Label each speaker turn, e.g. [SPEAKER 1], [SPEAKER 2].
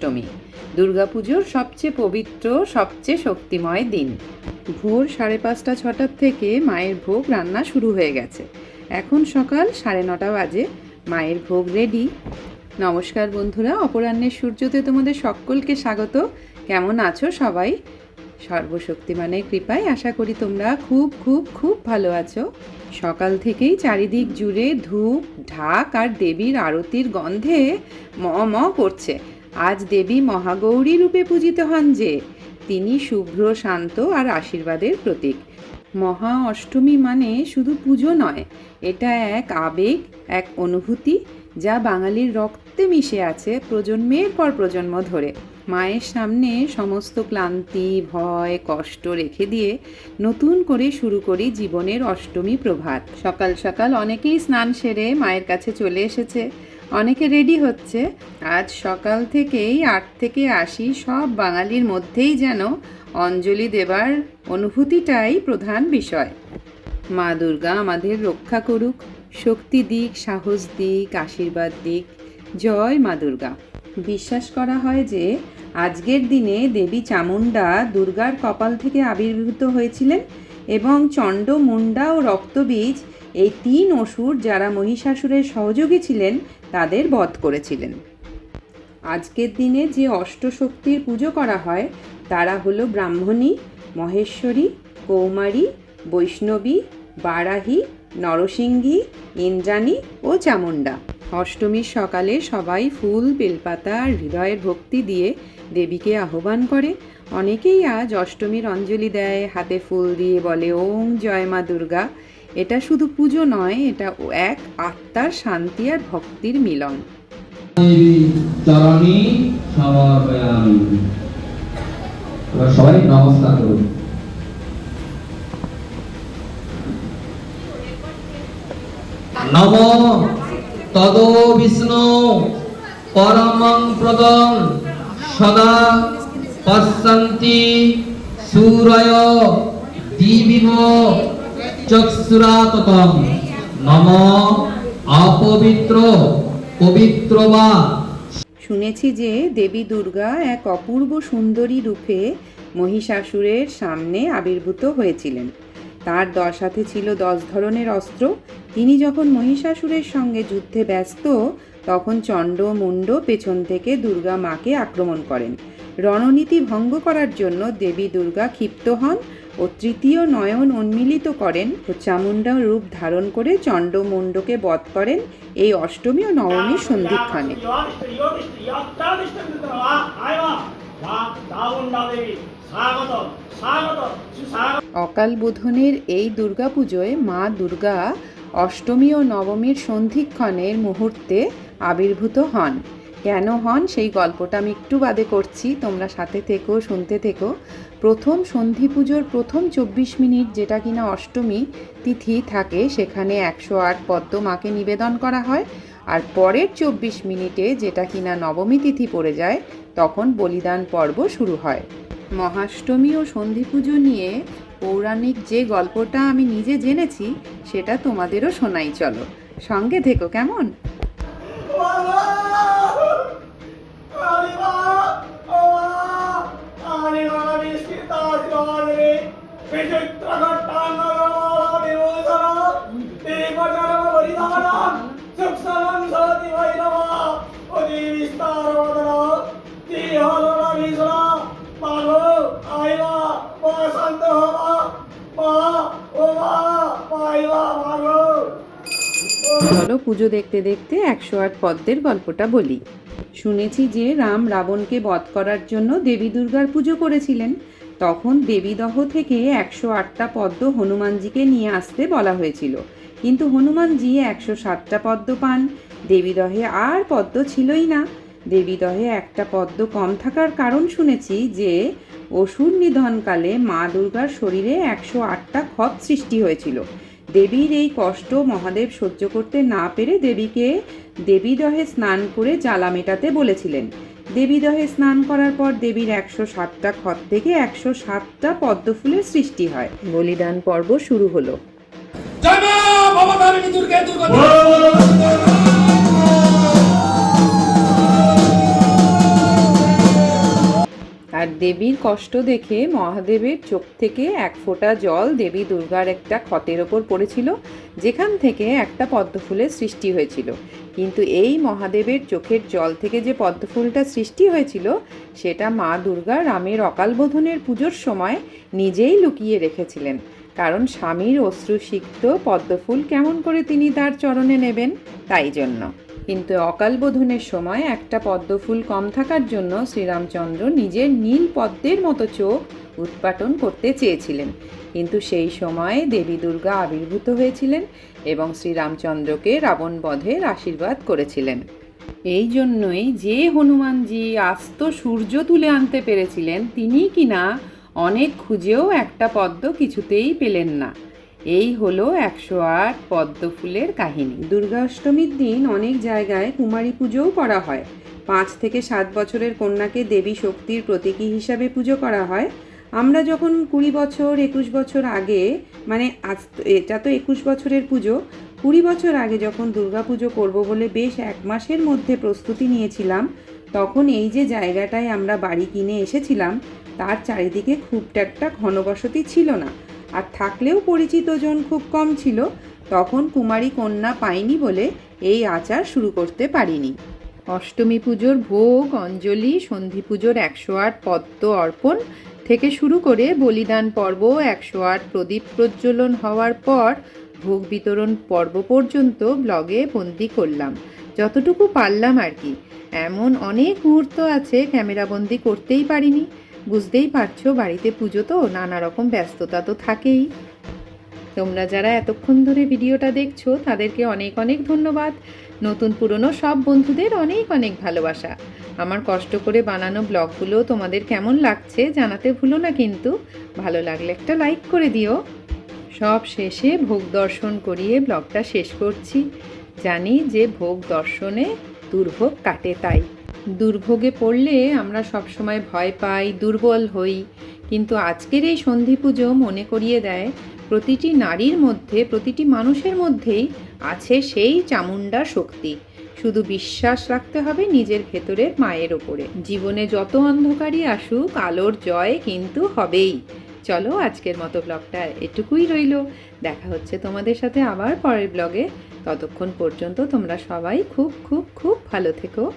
[SPEAKER 1] অষ্টমী। দুর্গাপুজোর সবচেয়ে পবিত্র, সবচেয়ে শক্তিময় দিন। ভোর সাড়ে পাঁচটা, ছটার থেকে মায়ের ভোগ রান্না শুরু হয়ে গেছে। এখন সকাল সাড়ে নটা বাজে, মায়ের ভোগ রেডি নমস্কার বন্ধুরা, অপরাহ্নের সূর্যতে তোমাদের সকলকে স্বাগত। কেমন আছো সবাই? সর্বশক্তিমানের কৃপায় আশা করি তোমরা খুব খুব খুব ভালো আছো। সকাল থেকেই চারিদিক জুড়ে ধূপ, ঢাক আর দেবীর আরতির গন্ধে ম ম করছে। আজ দেবী মহাগৌরী রূপে পূজিত হন যে, তিনি শুভ্র, শান্ত আর আশীর্বাদের প্রতীক। মহা অষ্টমী মানে শুধু পুজো নয়, এটা এক আবেগ, এক অনুভূতি যা বাঙালির রক্তে মিশে আছে প্রজন্মের পর প্রজন্ম ধরে। মায়ের সামনে সমস্ত ক্লান্তি, ভয়, কষ্ট রেখে দিয়ে নতুন করে শুরু করি জীবনের অষ্টমী প্রভাত। সকাল সকাল অনেকেই স্নান সেরে মায়ের কাছে চলে এসেছে। অনেকে রেডি হচ্ছে। আজ সকাল থেকেই আট থেকে আশি সব বাঙালির মধ্যেই যেন অঞ্জলি দেবার অনুভূতিটাই প্রধান বিষয়। মা দুর্গা আমাদের রক্ষা করুক, শক্তি দিক, সাহস দিক, আশীর্বাদ দিক। জয় মা দুর্গা। বিশ্বাস করা হয় যে, আজকের দিনে দেবী চামুণ্ডা দুর্গার কপাল থেকে আবির্ভূত হয়েছিলেন এবং চণ্ড মুন্ডা ও রক্তবীজ এই তিন অসুর যারা মহিষাসুরের সহযোগী ছিলেন, তাদের বধ করেছিলেন। আজকের দিনে যে অষ্টশক্তির পুজো করা হয়, তারা হলো ব্রাহ্মণী, মহেশ্বরী, কৌমারী, বৈষ্ণবী, বারাহী, নরসিংহী, ইন্দ্রাণী ও চামুণ্ডা। অষ্টমীর সকালে সবাই ফুল, বেলপাতা হৃদয়ের ভক্তি দিয়ে দেবীকে আহ্বান করে। অনেকেই আজ অষ্টমীর অঞ্জলি দেয়, হাতে ফুল দিয়ে বলে, ওম জয় মা দুর্গা। এটা শুধু পুজো নয়, এটা এক আত্মার শান্তি আর ভক্তির মিলন।
[SPEAKER 2] নম তদ বিষ্ণু পরমং প্রদং সদা পশ্যন্তি সূরয় দিবিব চক্ষুরাততম। নম অপবিত্র, পবিত্র বা।
[SPEAKER 1] শুনেছি যে দেবী দুর্গা এক অপূর্ব সুন্দরী রূপে মহিষাসুরের সামনে আবির্ভূত হয়েছিলেন। তার দশ হাতে ছিল দশ ধরনের অস্ত্র। তিনি যখন মহিষাসুরের সঙ্গে যুদ্ধে ব্যস্ত, তখন চণ্ড মুন্ড পেছন থেকে দুর্গা মাকে আক্রমণ করেন। রণনীতি ভঙ্গ করার জন্য দেবী দুর্গা ক্ষিপ্ত হন ও তৃতীয় নয়ন উন্মিলিত করেন ও চামুণ্ডা রূপ ধারণ করে চণ্ড মুন্ডকে বধ করেন এই অষ্টমী ও নবমীর সন্ধিক্ষণে। অকাল বোধনের এই দুর্গাপুজোয় মা দুর্গা অষ্টমী ও নবমীর সন্ধিক্ষণের মুহূর্তে আবির্ভূত হন। কেন হন সেই গল্পটা আমি একটু বাদে করছি, তোমরা সাথে থেকো, শুনতে থেকো। প্রথম সন্ধি পুজোর প্রথম চব্বিশ মিনিট যেটা কিনা অষ্টমী তিথি থাকে, সেখানে একশো আট পদ্ম মাকে নিবেদন করা হয়। আর পরের চব্বিশ মিনিটে যেটা কিনা নবমী তিথি পড়ে যায়, তখন বলিদান পর্ব শুরু হয়। মহাষ্টমী ও সন্ধি পুজো নিয়ে পৌরাণিক যে গল্পটা আমি নিজে জেনেছি, সেটা তোমাদেরও শোনাই, চলো। সঙ্গে থেকো, কেমন? চলো পুজো দেখতে দেখতে একশো আট পদ্মের গল্পটা বলি। শুনেছি যে রাম রাবণকে বধ করার জন্য দেবী দুর্গার পুজো করেছিলেন। তখন দেবীদহ থেকে একশো আটটা পদ্ম হনুমানজিকে নিয়ে আসতে বলা হয়েছিল। কিন্তু হনুমানজি একশো সাতটা পদ্ম পান। দেবীদহে আর পদ্ম ছিলই না। দেবীদহে একটা পদ্ম কম থাকার কারণ শুনেছি যে অসুর নিধনকালে মা দুর্গার শরীরে একশো আটটা ক্ষত সৃষ্টি হয়েছিল। দেবীর এই কষ্ট মহাদেব সহ্য করতে না পেরে দেবীকে দেবীদহে স্নান করে জ্বালা মেটাতে বলেছিলেন। দেবীদহে স্নান করার পর দেবীর একশো সাতটা ক্ষত থেকে একশো সাতটা পদ্ম ফুলের সৃষ্টি হয়। বলিদান পর্ব শুরু হলো। আর দেবীর কষ্ট দেখে মহাদেবের চোখ থেকে এক ফোঁটা জল দেবী দুর্গার একটা ক্ষতের ওপর পড়েছিল, যেখান থেকে একটা পদ্মফুলের সৃষ্টি হয়েছিল। কিন্তু এই মহাদেবের চোখের জল থেকে যে পদ্মফুলটা সৃষ্টি হয়েছিল, সেটা মা দুর্গা রামের অকালবোধনের পুজোর সময় নিজেই লুকিয়ে রেখেছিলেন। কারণ স্বামীর অশ্রুসিক্ত পদ্মফুল কেমন করে তিনি তার চরণে নেবেন, তাই জন্য। কিন্তু অকালবোধনের সময় একটা পদ্মফুল কম থাকার জন্য শ্রীরামচন্দ্র নিজের নীল পদ্মের মতো চোখ উৎপাটন করতে চেয়েছিলেন। কিন্তু সেই সময়ে দেবী দুর্গা আবির্ভূত হয়েছিলেন এবং শ্রীরামচন্দ্রকে রাবণ বধের আশীর্বাদ করেছিলেন। এই জন্যই যে হনুমানজি আস্ত সূর্য তুলে আনতে পেরেছিলেন, তিনি কিনা অনেক খুঁজেও একটা পদ্ম কিছুতেই পেলেন না। এই হলো একশো আট পদ্ম ফুলের কাহিনী। দুর্গাষ্টমীর দিন অনেক জায়গায় কুমারী পুজোও করা হয়। পাঁচ থেকে সাত বছরের কন্যাকে দেবী শক্তির প্রতীকী হিসাবে পুজো করা হয়। আমরা যখন কুড়ি বছর, একুশ বছর আগে মানে আজ এটা তো একুশ বছরের পুজো, কুড়ি বছর আগে যখন দুর্গা পুজো করব বলে বেশ এক মাসের মধ্যে প্রস্তুতি নিয়েছিলাম, তখন এই যে জায়গাটায় আমরা বাড়ি কিনে এসেছিলাম, তার চারিদিকে খুব একটা ঘনবসতি ছিল না। আর থাকলেও পরিচিত জন খুব কম ছিল, তখন কুমারী কন্যা পাইনি বলে এই আচার শুরু করতে পারিনি। অষ্টমী পুজোর ভোগ, অঞ্জলি, সন্ধি পুজোর একশো আট পদ্ম অর্পণ থেকে শুরু করে বলিদান পর্ব, একশো আট প্রদীপ প্রজ্বলন হওয়ার পর ভোগ বিতরণ পর্ব পর্যন্ত ব্লগে বন্দি করলাম। যতটুকু পারলাম আর কি। এমন অনেক মুহূর্ত আছে ক্যামেরাবন্দি করতেই পারিনি। বুঝতেই পারছ, বাড়িতে পুজো তো, নানা রকম ব্যস্ততা তো থাকেই। তোমরা যারা এতক্ষণ ধরে ভিডিওটা দেখছ, তাদেরকে অনেক অনেক ধন্যবাদ। নতুন পুরনো সব বন্ধুদের অনেক অনেক ভালোবাসা। আমার কষ্ট করে বানানো ব্লগগুলো তোমাদের কেমন লাগছে জানাতে ভুলো না কিন্তু। ভালো লাগলে একটা লাইক করে দিও। সব শেষে ভোগ দর্শন করিয়ে ব্লগটা শেষ করছি। জানি যে ভোগ দর্শনে দুর্ভোগ কাটে তাই। দুর্ভোগে পড়লে আমরা সবসময় ভয় পাই, দুর্বল হই। কিন্তু আজকের এই সন্ধি পুজো মনে করিয়ে দেয়, প্রতিটি নারীর মধ্যে, প্রতিটি মানুষের মধ্যেই আছে সেই চামুণ্ডা শক্তি। শুধু বিশ্বাস রাখতে হবে নিজের ভেতরের মায়ের ওপরে। জীবনে যত অন্ধকারই আসুক, আলোর জয় কিন্তু হবেই। চলো আজকের মতো ব্লগটা এটুকুই রইল। দেখা হচ্ছে তোমাদের সাথে আবার পরের ব্লগে। ততক্ষণ পর্যন্ত তোমরা সবাই খুব খুব খুব ভালো থেকো।